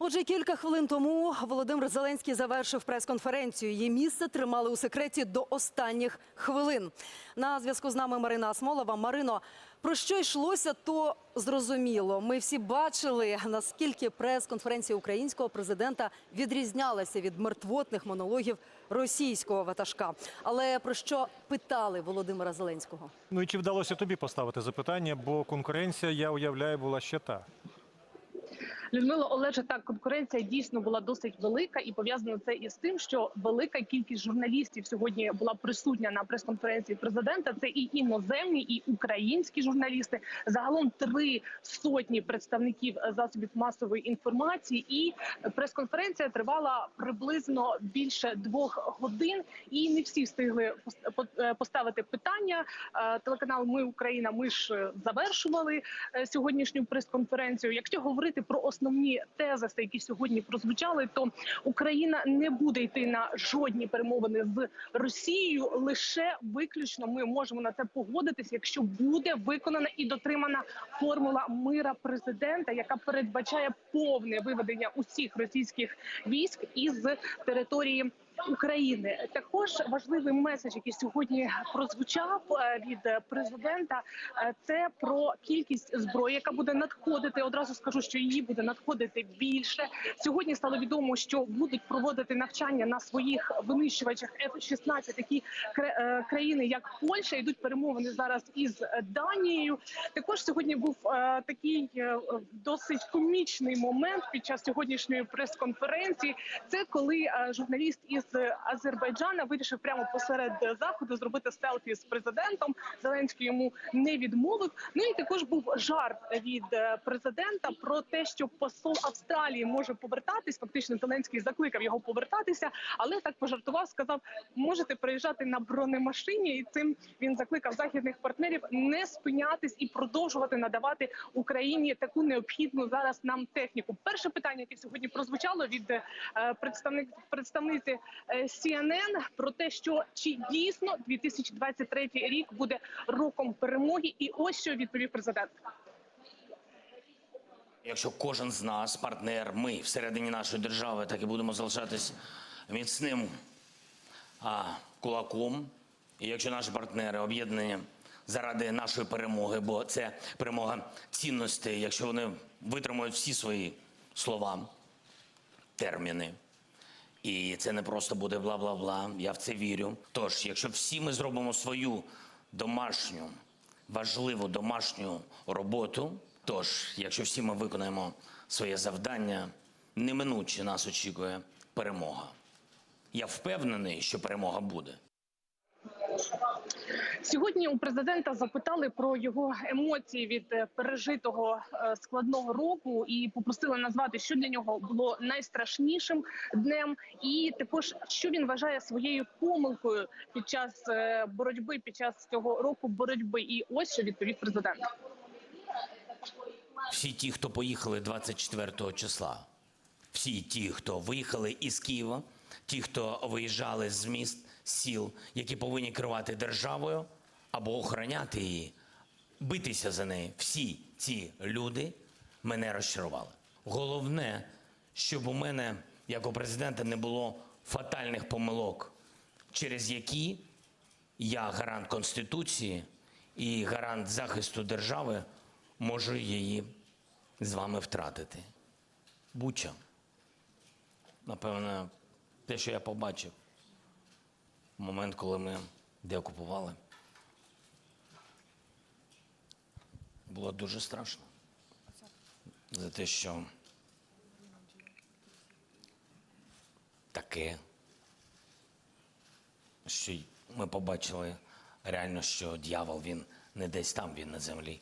Отже, кілька хвилин тому Володимир Зеленський завершив прес-конференцію. Її місце тримали у секреті до останніх хвилин. На зв'язку з нами Марина Асмолова. Марино, про що йшлося, то зрозуміло. Ми всі бачили, наскільки прес-конференція українського президента відрізнялася від мертвотних монологів російського ватажка. Але про що питали Володимира Зеленського? Ну і чи вдалося тобі поставити запитання? Бо конкуренція, я уявляю, була ще та. Людмила Олеже, так конкуренція дійсно була досить велика, і пов'язано це із тим, що велика кількість журналістів сьогодні була присутня на прес-конференції президента. Це і іноземні, і українські журналісти. Загалом три сотні представників засобів масової інформації. І прес-конференція тривала приблизно більше двох годин. І не всі встигли пос- поставити питання. Е, Телеканал Ми Україна. Ми ж е, завершували е, сьогоднішню прес-конференцію. Якщо говорити про основні тезиси, які сьогодні прозвучали, то Україна не буде йти на жодні перемовини з Росією. Лише виключно ми можемо на це погодитись, якщо буде виконана і дотримана формула мира президента, яка передбачає повне виведення усіх російських військ із території. України також важливий меседж, який сьогодні прозвучав е, від президента. е, Це про кількість зброї, яка буде надходити. Одразу скажу, що її буде надходити більше. Сьогодні стало відомо, що будуть проводити навчання на своїх винищувачах F-16 такі е, країни, як Польща, йдуть перемовини зараз із Данією. Також сьогодні був такий досить комічний момент під час сьогоднішньої прес-конференції. Це коли журналіст із Азербайджана вирішив прямо посеред заходу зробити селфі з президентом. Зеленський йому не відмовив. Ну і також був жарт від е, президента про те, що посол Австралії може повертатись. Фактично, Зеленський закликав його повертатися, але так пожартував, сказав: можете приїжджати на бронемашині, і цим він закликав західних партнерів не спинятись і продовжувати надавати Україні таку необхідну зараз нам техніку. Перше питання, яке сьогодні прозвучало від е, представник представниці CNN про те, що чи дійсно 2023 рік буде роком перемоги, і ось що відповів президент. Якщо кожен з нас, партнер, ми всередині нашої держави, так і будемо залишатись міцним а, кулаком. І якщо наші партнери об'єднані заради нашої перемоги, бо це перемога цінностей, якщо вони витримують всі свої слова, терміни. І це не просто буде бла бла бла. Я в це вірю. Тож, якщо всі ми зробимо свою домашню, важливу домашню роботу, тож, якщо всі ми виконаємо своє завдання, неминуче нас очікує перемога. Я впевнений, що перемога буде. Сьогодні у президента запитали про його емоції від е, пережитого е, складного року і попросили назвати, що для нього було найстрашнішим днем, і також що він вважає своєю помилкою під час е, боротьби, під час цього року боротьби. І ось що відповів президент. Всі ті, хто поїхали 24 числа, всі ті, хто виїхали із Києва, ті, хто виїжджали з міст, сіл, які повинні керувати державою або охороняти її, битися за неї, всі ці люди мене розчарували. Головне, щоб у мене, як у президента, не було фатальних помилок, через які я гарант Конституції і гарант захисту держави можу її з вами втратити. Буча. Напевно, те, що я побачив момент, коли ми деокупували, було дуже страшно. За те, що таке, що ми побачили реально, що дьявол він не десь там, він на землі.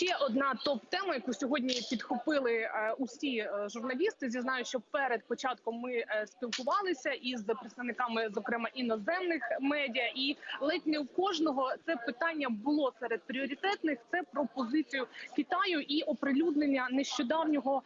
Ще одна топ-тема, яку сьогодні підхопили е, усі е, журналісти. Зізнаю, що перед початком ми е, спілкувалися із представниками, зокрема іноземних медіа, і ледь не у кожного це питання було серед пріоритетних. Це про позицію Китаю і оприлюднення нещодавнього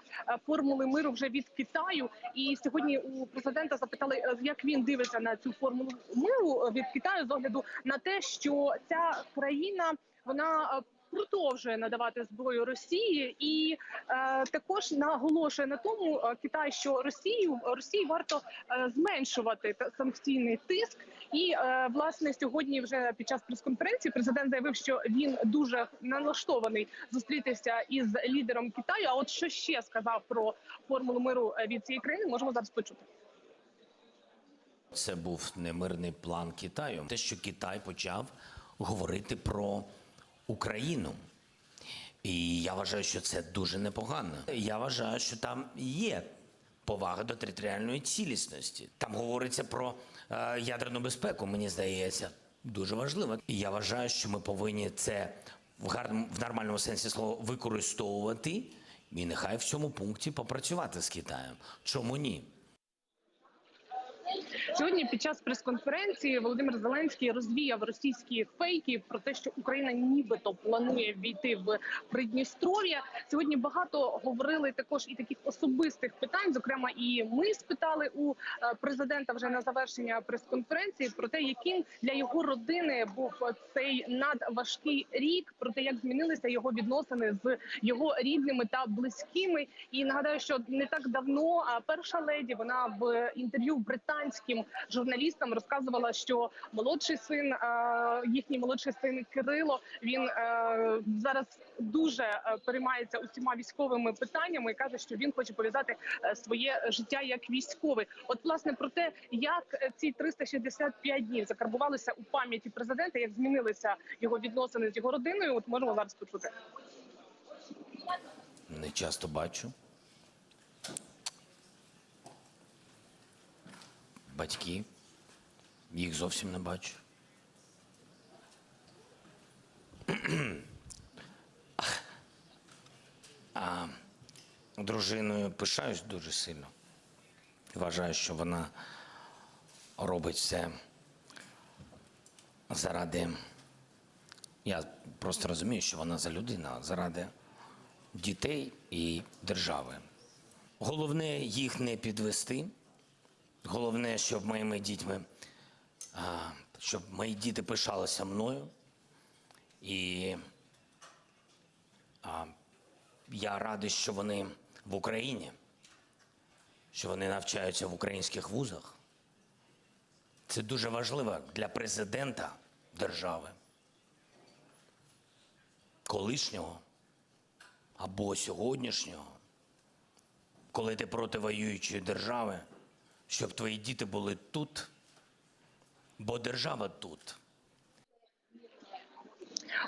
формули миру вже від Китаю. І сьогодні у президента запитали, як він дивиться на цю формулу миру від Китаю з огляду на те, що ця країна вона. Продовжує надавати зброю Росії і е, також наголошує на тому е, Китай, що Росію Росії варто е, зменшувати санкційний тиск. І е, власне сьогодні, вже під час прес-конференції, президент заявив, що він дуже налаштований зустрітися із лідером Китаю. А от що ще сказав про формулу миру е, від цієї країни, можемо зараз почути. Це був немирний план Китаю. Те, що Китай почав говорити про Україну. І я вважаю, що це дуже непогано. Я вважаю, що там є повага до територіальної цілісності. Там говориться про е, ядерну безпеку, мені здається, дуже важливо. І я вважаю, що ми повинні це в гарному в нормальному сенсі слова використовувати. І нехай в цьому пункті попрацювати з Китаєм. Чому ні? Сьогодні під час прес-конференції Володимир Зеленський розвіяв російські фейки про те, що Україна нібито планує війти в Придністров'я. Сьогодні багато говорили також і таких особистих питань. Зокрема, і ми спитали у е, президента вже на завершення прес-конференції про те, яким для його родини був цей надважкий рік, про те, як змінилися його відносини з його рідними та близькими. І нагадаю, що не так давно перша леді вона в інтерв'ю британським журналістам розказувала, що молодший син, е, їхній молодший син Кирило, він е, зараз дуже е, переймається усіма військовими питаннями і каже, що він хоче пов'язати своє життя як військовий. От власне про те, як ці 365 днів закарбувалися у пам'яті президента, як змінилися його відносини з його родиною. От можемо зараз почути. Не часто бачу. Батьки. Їх зовсім не бачу. А дружиною пишаюсь дуже сильно. Вважаю, що вона робить все заради. Я просто розумію, що вона за людина, заради дітей і держави. Головне їх не підвести. Головне, щоб моїми дітьми, щоб мої діти пишалися мною. І я радий, що вони в Україні, що вони навчаються в українських вузах. Це дуже важливо для президента держави, колишнього або сьогоднішнього, коли ти проти воюючої держави, щоб твої діти були тут, бо держава тут.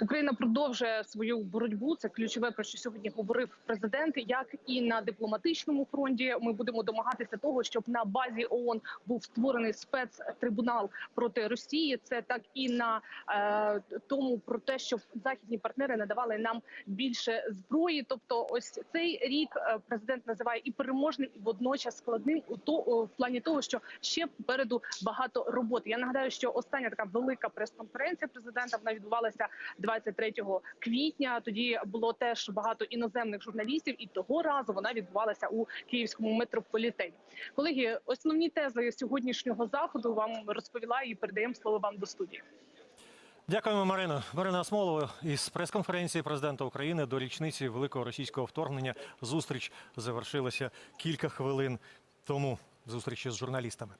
Україна продовжує свою боротьбу. Це ключове про що сьогодні говорив президент. Як і на дипломатичному фронті, ми будемо домагатися того, щоб на базі ООН був створений спецтрибунал проти Росії. Це так і на е, тому про те, щоб західні партнери надавали нам більше зброї. Тобто, ось цей рік е, президент називає і переможним, і водночас складним у то в плані того, що ще попереду багато роботи. Я нагадаю, що остання така велика прес-конференція президента вона відбувалася 23 квітня. Тоді було теж багато іноземних журналістів, і того разу вона відбувалася у київському метрополітені. Колеги, основні тези сьогоднішнього заходу вам розповіла і передаємо слово вам до студії. Дякуємо, Марино. Марина Асмолова із прес-конференції президента України до річниці великого російського вторгнення. Зустріч завершилася кілька хвилин тому. Зустрічі з журналістами.